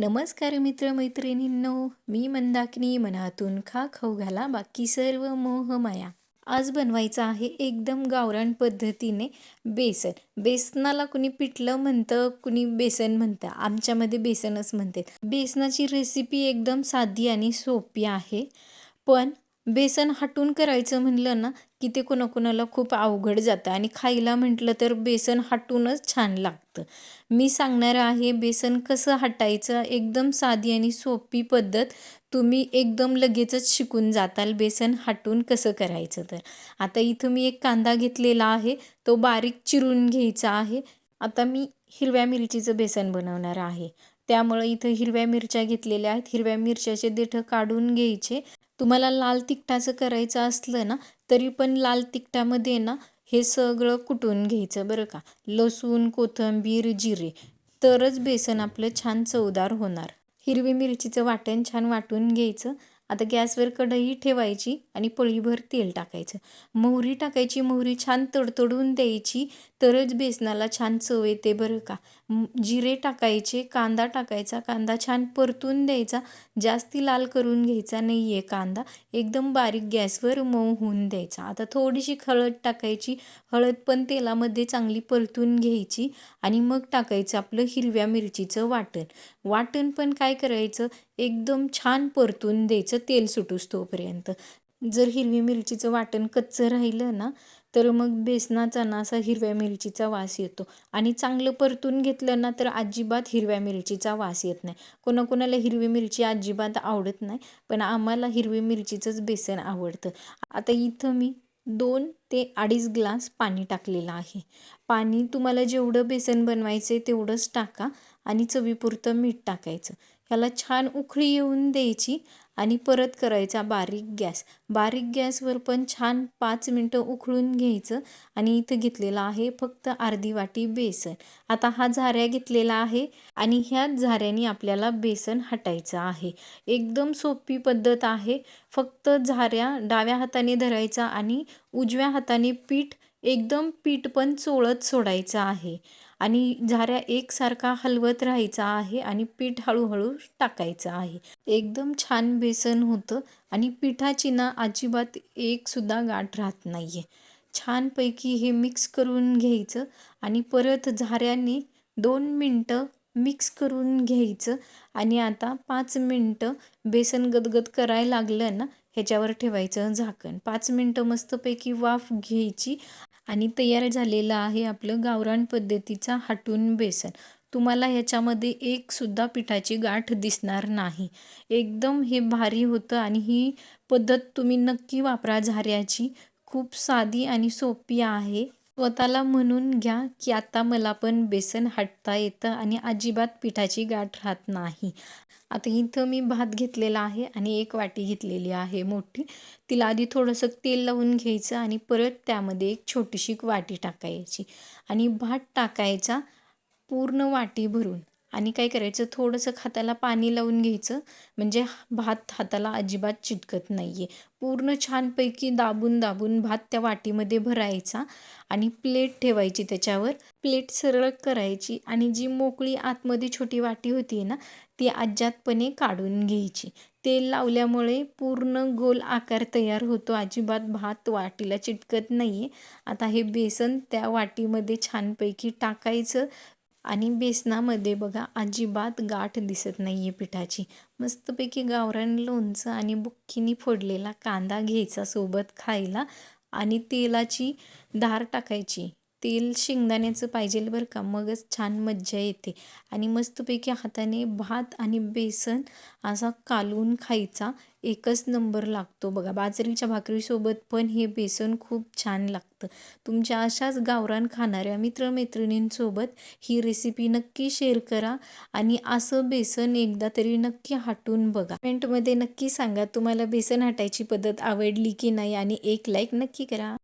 नमस्कार मित्रमैत्रिणींनो मी मंदाकिनी मनातून खा खाऊ घाला बाकी सर्व मोहमाया आज बनवायचं आहे एकदम गावरान पद्धतीने बेसन. बेसनाला कुणी पिठलं म्हणतं कुणी बेसन म्हणतं. आमच्यामध्ये बेसनच म्हणते बेसनाची रेसिपी एकदम साधी आणि सोपी आहे. पण बेसन हटून करायचं म्हणलं ना की ते कोणाकोणाला खूप अवघड जातं. आणि खायला म्हटलं तर बेसन हटूनच छान लागतं. मी सांगणार आहे बेसन कसं हटायचं? एकदम साधी आणि सोपी पद्धत. तुम्ही एकदम लगेचच शिकून जाताल बेसन हटून कसं करायचं तर. आता इथं मी एक कांदा घेतलेला आहे तो बारीक चिरून घ्यायचा आहे. आता मी हिरव्या मिरचीचं बेसन बनवणार आहे. त्यामुळं इथं हिरव्या मिरच्या घेतलेल्या आहेत. हिरव्या मिरच्याचे देठं काढून घ्यायचे. तुम्हाला लाल तिखटाचं करायचं असलं ना तरी पण लाल तिखटामध्ये ना हे सगळं कुटून घ्यायचं बरं का. लसूण कोथिंबीर जिरे तरच बेसन आपलं छान चवदार होणार. हिरवी मिरचीचं वाटण छान वाटून घ्यायचं. आता गॅसवर कढई ठेवायची आणि पळीभर तेल टाकायचं. मोहरी टाकायची मोहरी छान तडतडून द्यायची तरच बेसनाला छान चव येते बरं का. जिरे टाकायचे कांदा टाकायचा कांदा छान परतून द्यायचा जास्ती लाल करून घ्यायचा नाही आहे कांदा एकदम बारीक गॅसवर मऊ होऊन द्यायचा. आता थोडीशी हळद टाकायची हळद पण तेलामध्ये चांगली परतून घ्यायची आणि मग टाकायचं आपलं हिरव्या मिरचीचं वाटण. वाटण पण काय करायचं एकदम छान परतून द्यायचं तेल सुटूस तोपर्यंत. जर हिरवी मिरचीचं वाटण कच्चं राहिलं ना तर मग बेसनाचा ना असा हिरव्या मिरचीचा वास येतो. आणि चांगलं परतून घेतलं ना तर अजिबात हिरव्या मिरचीचा वास येत नाही. कोणाकोणाला हिरवी मिरची अजिबात आवडत नाही पण आम्हाला हिरवी मिरचीचंच बेसन आवडतं. आता इथं मी दोन ते अडीच ग्लास पाणी टाकलेलं आहे. पाणी तुम्हाला जेवढं बेसन बनवायचं आहे तेवढंच टाका आणि चवीपुरतं मीठ टाकायचं. ह्याला छान उकळी येऊन द्यायची आणि परत करायचा बारीक गॅस. बारीक गॅसवर पण छान पाच मिनटं उकळून घ्यायचं आणि इथं घेतलेलं आहे फक्त अर्धी वाटी बेसन. आता हा झाऱ्या घेतलेला आहे आणि ह्या झाऱ्याने आपल्याला बेसन हटायचं आहे. एकदम सोपी पद्धत आहे. फक्त झाऱ्या डाव्या हाताने धरायचा आणि उजव्या हाताने पीठ एकदम पीठ पण चोळत सोडायचं आहे. आणि झाऱ्या एकसारखा हलवत राहायचा आहे आणि पीठ हळूहळू टाकायचं आहे. एकदम छान बेसन होतं आणि पिठाची ना अजिबात एकसुद्धा गाठ राहत नाही आहे छानपैकी हे मिक्स करून घ्यायचं आणि परत झाऱ्याने दोन मिनटं मिक्स करून घ्यायचं आणि आता पाच मिनटं बेसन गदगद करायला लागलं ना ह्याच्यावर ठेवायचं झाकण. पाच मिनटं मस्तपैकी वाफ घ्यायची आणि तयार झालेलं आहे आपलं गावरान पद्धतीचा हाटून बेसन. तुम्हाला ह्याच्यामध्ये एकसुद्धा पिठाची गाठ दिसणार नाही. एकदम हे भारी होतं आणि ही पद्धत तुम्ही नक्की वापरा. झाऱ्याची खूप साधी आणि सोपी आहे. स्वतःला म्हणून घ्या की आता मला पण बेसन हटता येतं आणि अजिबात पिठाची गाठ राहत नाही. आता इथं मी भात घेतलेला आहे आणि एक वाटी घेतलेली आहे मोठी. तिला आधी थोडंसं तेल लावून घ्यायचं आणि परत त्यामध्ये एक छोटीशी वाटी टाकायची. आणि भात टाकायचा पूर्ण वाटी भरून आणि काय करायचं? थोडंसं हाताला पाणी लावून घ्यायचं. म्हणजे भात हाताला अजिबात चिटकत नाही आहे पूर्ण छानपैकी दाबून दाबून भात त्या वाटीमध्ये भरायचा आणि प्लेट ठेवायची त्याच्यावर. प्लेट सरळ करायची आणि जी मोकळी आतमध्ये छोटी वाटी होती ना ती अज्जातपणे काढून घ्यायची. तेल लावल्यामुळे पूर्ण गोल आकार तयार होतो. अजिबात भात वाटीला चिटकत नाही आहे आता हे बेसन त्या वाटीमध्ये छानपैकी टाकायचं. आणि बेसनामध्ये बघा अजिबात गाठ दिसत नाही आहे पिठाची. मस्तपैकी गावरान लोणचं आणि बुक्कीनी फोडलेला कांदा घ्यायचा सोबत खायला आणि तेलाची धार टाकायची. तेल शेंगदाण्याचं पाहिजे बरं का मगच छान मज्जा येते. आणि मस्तपैकी हाताने भात आणि बेसन असा कालवून खायचा. एकच नंबर लागतो. बघा बाजरीच्या भाकरीसोबत पण हे बेसन खूप छान लागतं. तुमच्या अशाच गावरान खाणाऱ्या मित्रमैत्रिणींसोबत ही रेसिपी नक्की शेअर करा आणि असं बेसन एकदा तरी नक्की हटून बघा. कमेंटमध्ये नक्की सांगा तुम्हाला बेसन हटायची पद्धत आवडली की नाही आणि एक लाईक नक्की करा.